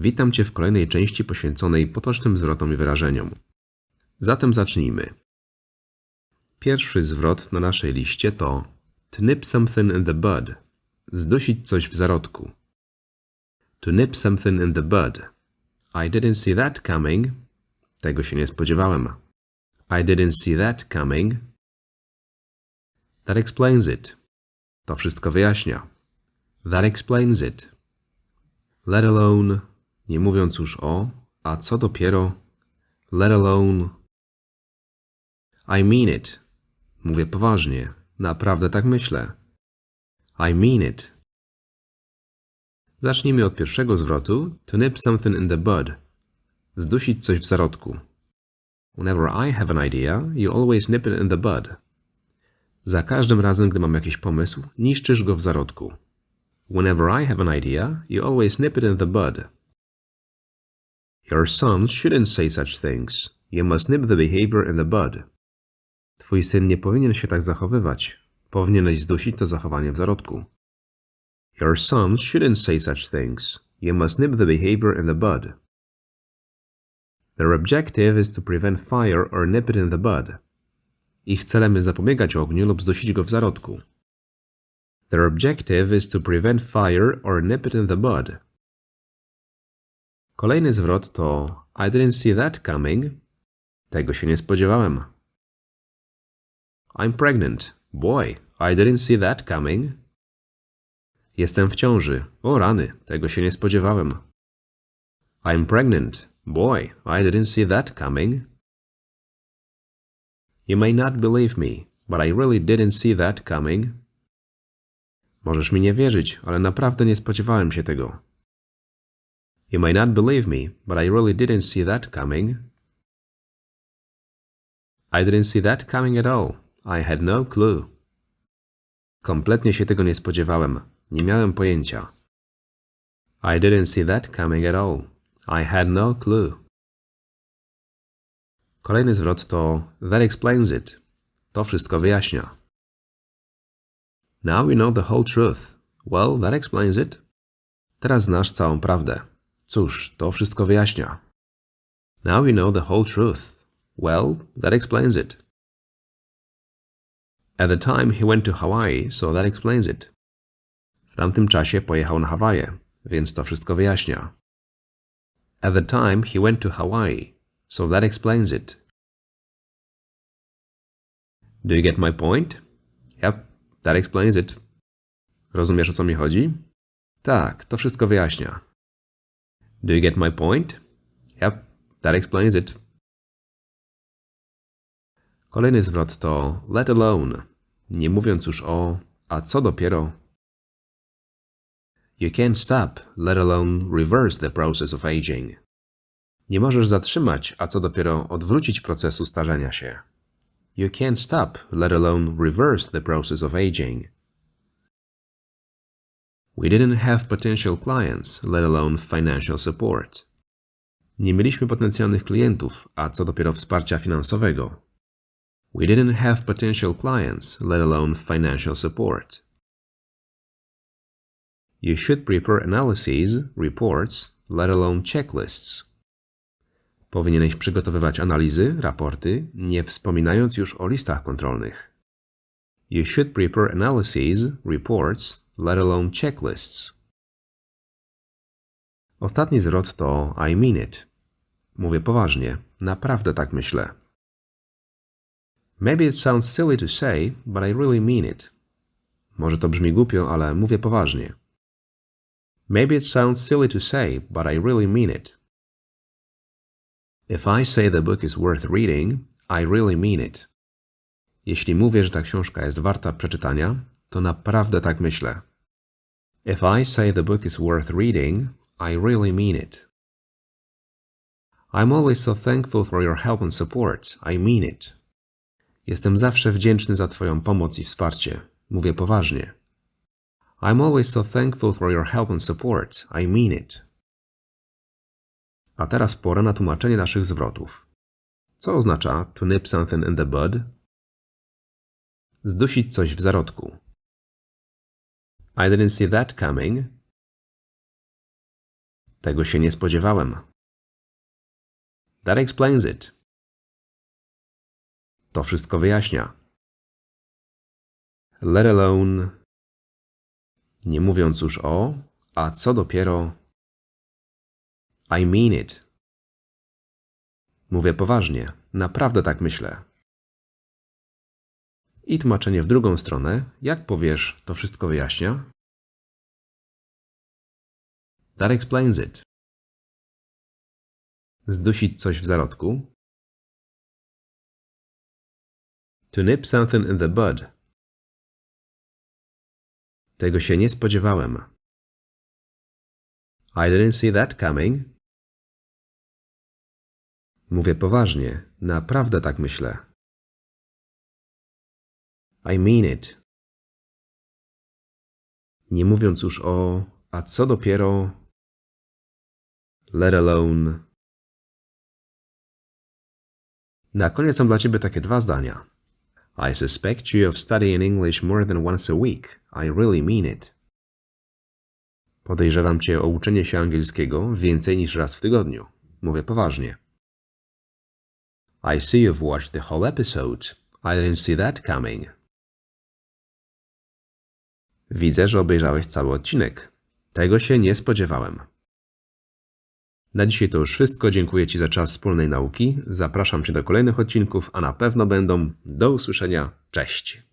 Witam Cię w kolejnej części poświęconej potocznym zwrotom i wyrażeniom. Zatem zacznijmy. Pierwszy zwrot na naszej liście to to nip something in the bud. Zdusić coś w zarodku. To nip something in the bud. I didn't see that coming. Tego się nie spodziewałem. I didn't see that coming. That explains it. To wszystko wyjaśnia. That explains it. Let alone, nie mówiąc już o, a co dopiero, let alone. I mean it. Mówię poważnie. Naprawdę tak myślę. I mean it. Zacznijmy od pierwszego zwrotu. To nip something in the bud. Zdusić coś w zarodku. Whenever I have an idea, you always nip it in the bud. Za każdym razem, gdy mam jakiś pomysł, niszczysz go w zarodku. Whenever I have an idea, you always nip it in the bud. Your son shouldn't say such things. You must nip the behavior in the bud. Twój syn nie powinien się tak zachowywać. Powinieneś zdusić to zachowanie w zarodku. Your son shouldn't say such things. You must nip the behavior in the bud. Their objective is to prevent fire or nip it in the bud. Ich celem jest zapobiegać ogniu lub zdusić go w zarodku. Their objective is to prevent fire or nip it in the bud. Kolejny zwrot to I didn't see that coming. Tego się nie spodziewałem. I'm pregnant. Boy, I didn't see that coming. Jestem w ciąży. O rany, tego się nie spodziewałem. I'm pregnant. Boy, I didn't see that coming. You may not believe me, but I really didn't see that coming. Możesz mi nie wierzyć, ale naprawdę nie spodziewałem się tego. You may not believe me, but I really didn't see that coming. I didn't see that coming at all. I had no clue. Kompletnie się tego nie spodziewałem. Nie miałem pojęcia. I didn't see that coming at all. I had no clue. Kolejny zwrot to That explains it. To wszystko wyjaśnia. Now we know the whole truth. Well, that explains it. Teraz znasz całą prawdę. Cóż, to wszystko wyjaśnia. Now we know the whole truth. Well, that explains it. At the time he went to Hawaii, so that explains it. W tamtym czasie pojechał na Hawaje, więc to wszystko wyjaśnia. At the time he went to Hawaii, so that explains it. Do you get my point? Yep, that explains it. Rozumiesz o co mi chodzi? Tak, to wszystko wyjaśnia. Do you get my point? Yep, that explains it. Kolejny zwrot to let alone, nie mówiąc już o, a co dopiero. You can't stop, let alone reverse the process of aging. Nie możesz zatrzymać, a co dopiero odwrócić procesu starzenia się. You can't stop, let alone reverse the process of aging. We didn't have potential clients, let alone financial support. Nie mieliśmy potencjalnych klientów, a co dopiero wsparcia finansowego. We didn't have potential clients, let alone financial support. You should prepare analyses, reports, let alone checklists. Powinieneś przygotowywać analizy, raporty, nie wspominając już o listach kontrolnych. You should prepare analyses, reports, let alone checklists. Ostatni zwrot to I mean it. Mówię poważnie, naprawdę tak myślę. Maybe it sounds silly to say, but I really mean it. Może to brzmi głupio, ale mówię poważnie. Maybe it sounds silly to say, but I really mean it. If I say the book is worth reading, I really mean it. Jeśli mówię, że ta książka jest warta przeczytania, to naprawdę tak myślę. If I say the book is worth reading, I really mean it. I'm always so thankful for your help and support. I mean it. Jestem zawsze wdzięczny za Twoją pomoc i wsparcie. Mówię poważnie. I'm always so thankful for your help and support. I mean it. A teraz pora na tłumaczenie naszych zwrotów. Co oznacza to nip something in the bud? Zdusić coś w zarodku. I didn't see that coming. Tego się nie spodziewałem. That explains it. To wszystko wyjaśnia. Let alone. Nie mówiąc już o, a co dopiero. I mean it. Mówię poważnie, naprawdę tak myślę. I tłumaczenie w drugą stronę. Jak powiesz, to wszystko wyjaśnia? That explains it. Zdusić coś w zarodku. To nip something in the bud. Tego się nie spodziewałem. I didn't see that coming. Mówię poważnie, naprawdę tak myślę. I mean it. Nie mówiąc już o, a co dopiero, let alone. Na koniec mam dla Ciebie takie dwa zdania. I suspect you of studying English more than once a week. I really mean it. Podejrzewam Cię o uczenie się angielskiego więcej niż raz w tygodniu. Mówię poważnie. I see you've watched the whole episode. I didn't see that coming. Widzę, że obejrzałeś cały odcinek. Tego się nie spodziewałem. Na dzisiaj to już wszystko. Dziękuję Ci za czas wspólnej nauki. Zapraszam Cię do kolejnych odcinków, a na pewno będą. Do usłyszenia. Cześć.